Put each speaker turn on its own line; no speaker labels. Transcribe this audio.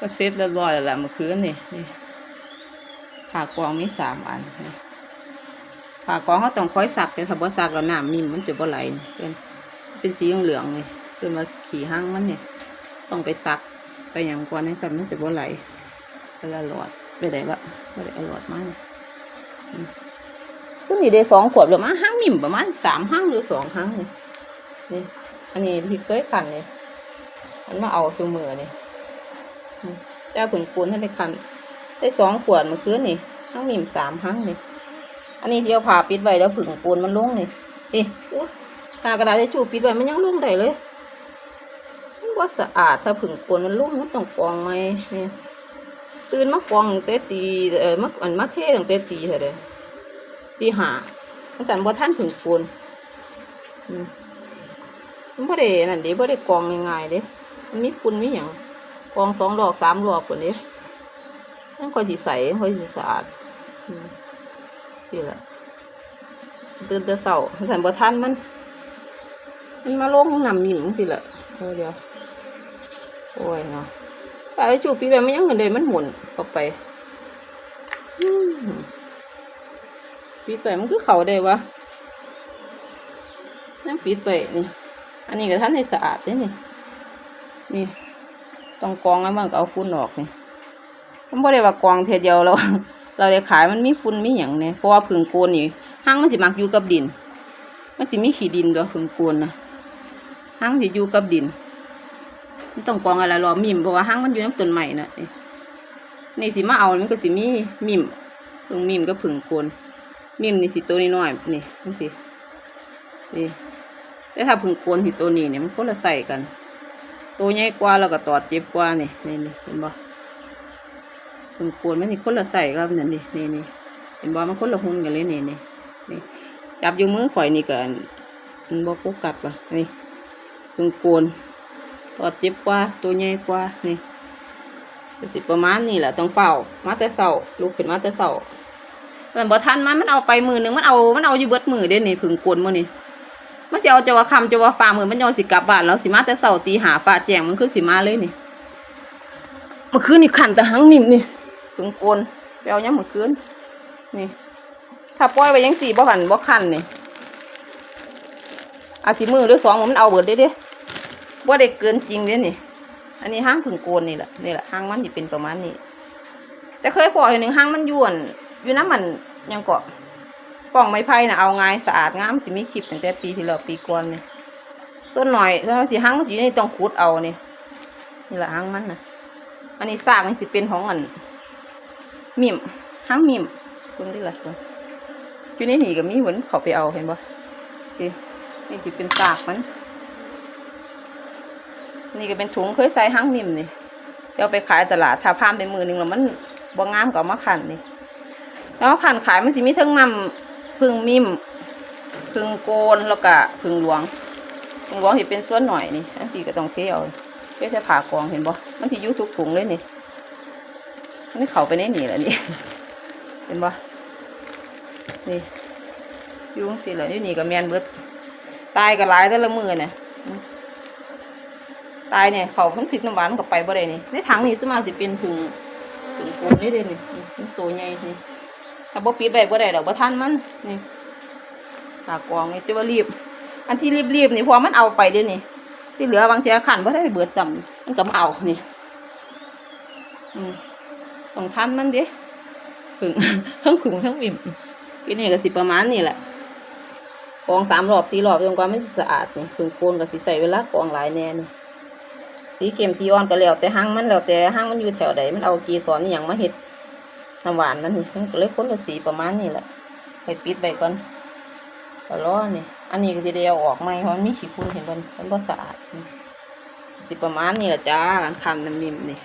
ก็เสร็จเรียบร้อยแล้วล่ะเมื่อคืนนี่นี่ผ่ากองมีสามอันผ่ากองเขาต้องคอยซักแต่ถ้าบ่ซักแล้วน้ำมิมมันจะบ่ไหลเป็นเป็นสีเหลืองๆนี่เป็นมาขี่ห้างมันเนี่ยต้องไปซักไปอย่างก่อนให้สันมันจะบ่ไหลเวลาหลอดไปไหนละไม่ได้เอาหลอดมานี่อืมคุณนี่ได้สองขวบหรือมาห้างมิ่มประมาณสามห้างหรือสองห้างนี่อันนี้ที่เคยขันนี่มันมาเอาซูมือนี่ เจ้าผึ่งปูนท่านได้คันได้สองขวดเมื่อคืนนี่ทั้งมิมสามทั้งนี่อันนี้ที่เอาผ่าปิดไว้แล้วผึ่งปูนมันลงนี่นี่ตากระดาษจะจูปิดไว้มันยังลงได้เลยมันว่าสะอาดถ้าผึ่งปูนมันลงมันต้องกรองไหมนี่ตื่นมากรองตั้งแต่ตีเออมาอันมาเทตั้งแต่ตีเท่าเดยตีหาตั้งแต่บ่ท่านผึ่งปูนอืมมันบ่ได้นั่นเด้บ่ได้กรองง่ายๆเด้มันมีฝุ่นมีหยัง กองสองดอกสามดอกคนนี้นั่นค่อยสิใสค่อยสิสะอาดนี่แหละตื่นแต่เช้าสันบ่ทันมัน มันมาลงน้ำมิ่มสิแหละเดี๋ยวโอ้ยเนาะไปจูบปีแบบไม่ยังเงินเลยมันหมุนเข้าไปอปีไปมันคือเขาได้วะนั่นปีไปนี่ อันนี้ก็ท่านให้สะอาดเด้นี่นี่ ต้องกองแล้วมันก็เอาฝุ่นออกนี่มันบ่ได้ว่ากองเทเดียวแล้วเราได้ขายมันมีฝุ่นมีอย่างเนี่ยเพราะว่าผึ่งโกนนี่ห้างมันสิมักอยู่กับดิน มันสิมีขี้ดินตัวผึ่งโกนนะห้างสิอยู่กับดินมันต้องกองอะไรรอมิมเพราะว่าห้างมันอยู่น้ำต้นใหม่นะนี่สิมาเอามันก็สิมีมิมผึ่งมิมก็ผึ่งโกนมิมนี่สิตัวนี้น้อยนี่มันสินี่แต่ถ้าผึ่งโกนสิตัวนี้เนี่ยมันคนละใส่กัน ตัวใหญ่กว่าแล้วก็ตอดเจ็บกว่านี่นี่นี่เห็นบ่ถึงโคนมันนี่คนละใส่ครับนั่นนี่นี่นี่เห็นบ่มันคนละหุ่นกันเลยนี่นี่นี่จับอยู่มือข่อยนี่ก็อันมันบ่โฟกัสป่ะนี่ถึงโคนตอดเจ็บกว่า ตัวใหญ่กว่านี่สิประมาณนี้แหละต้องเฝ้ามาแต่เช้าลุกขึ้นมาแต่เช้ามันบ่ทันมันมันเอาไปมือหนึงมันเอามันเอาอยู่เบิดมือเด้นี่ผึ่งโกนมื้อนี่ มันจะเอาจะว่าคำจะว่าฟ้ามือมันยอนสิกลับบ้านแล้วสิมาแต่เสาตีหาฟาแจงมันคือสิมาเลยนี่เมื่อคืนนี่ขันแต่หังนิ่มนี่ถึงโกนไปเอายังเมื่อคืนนี่ ถ้าปล่อยไปยังสี่บ่หันบ่ขันนี่อาทิมือหรือสองมันเอาเบิดได้เด้ว่าได้เกินจริงเด้นี่ อันนี้ห้างถึงโกนนี่แหละนี่แหละห้างมันจะเป็นประมาณนี้ แต่เคยพออย่หนึ่งห้างมันยวนอยู่น้ำมันยังเกาะ ล่องไม้ไผ่นะเอาง่ายสะอาดงามสิมีคลิปตั้งแต่ปีที่แล้วปีก่อนเนี่ยส่วนหน่อยถ้าสิหั่งสิอยู่นี่ต้องขุดเอานี่นี่แหละหังมันนะอันนี้ซากมันสิเป็นของอันมิมหังมิมคุณที่ละคุณอยู่ในนี่ก็มีเหมือนเขาไปเอาเห็นบ่นี่นี่สิเป็นซากมัน นี่ก็เป็นถุงเคยใส่หังมิมนี่เอาไปขายตลาดถ้าพามไปมือหนึ่งแล้วมันบ่งามก็เอามาขันนี่แล้วขันขายมันสิมีทั้งมัม พึ่งมิมพึ่งโกนแล้วก็พึ่งหลวงพึ่งหลวงที่เป็นส่วนหน่อยนี่อันที่ก็ต้องเที่ยวเพื่อจะผ่ากองเห็นบ่มันที่ยุทุกถุงเลยนี่มันเข้าไปในนี่แหละนี่เห็นบ่นี่ยุ่งสิเหรอยู่นี่ก็แมนเบิดตายก็หลายแต่ละมือเนี่ยตายเนี่ยเขาทั้งถึกน้ำหวานกับไปบ่ได้นี่ในถังนี่สมากสิเป็นพึ่งพึ่งโกนนี่เด้นี่นี่มันตัวใหญ่นี่ ถ้าบ่ปิดไว้บ่ได้ดอกบ่ทันมันนี่ตากองนี่จะว่ารีบ อันที่รีบๆนี่พอมันเอาไปเด้นี่ที่เหลือบางเทีขันบ่ได้เบิดจำมันก็มาเอานี่ต้องทันมันเด้ถึงทั้งขุงทั้งบิ่มปีนี้ก็สิประมาณนี้แหละกองสามรอบสี่รอบจนกว่ามันสิสะอาดนี่ถึงโกนก็สิใส่เวลากองหลายแน่นี่สีเข้มสีอ่อนก็แล้วแต่ห้างมันแล้วแต่ห้างมันอยู่แถวใดมันเอากีสอนนี่อย่างมาเฮ็ด น้ำหวานมันนี่มันก็เลยคนละสีประมาณนี้แหละไปปิดไปก่อนก็รอนี่ อันนี้ก็จะได้เอออกไหมเพราะมันมีขี้ฝุ่นเห็นบนมันก็สะอาดนี่สิประมาณนี้แหละจ้าการคันน้ำนิ่มนี่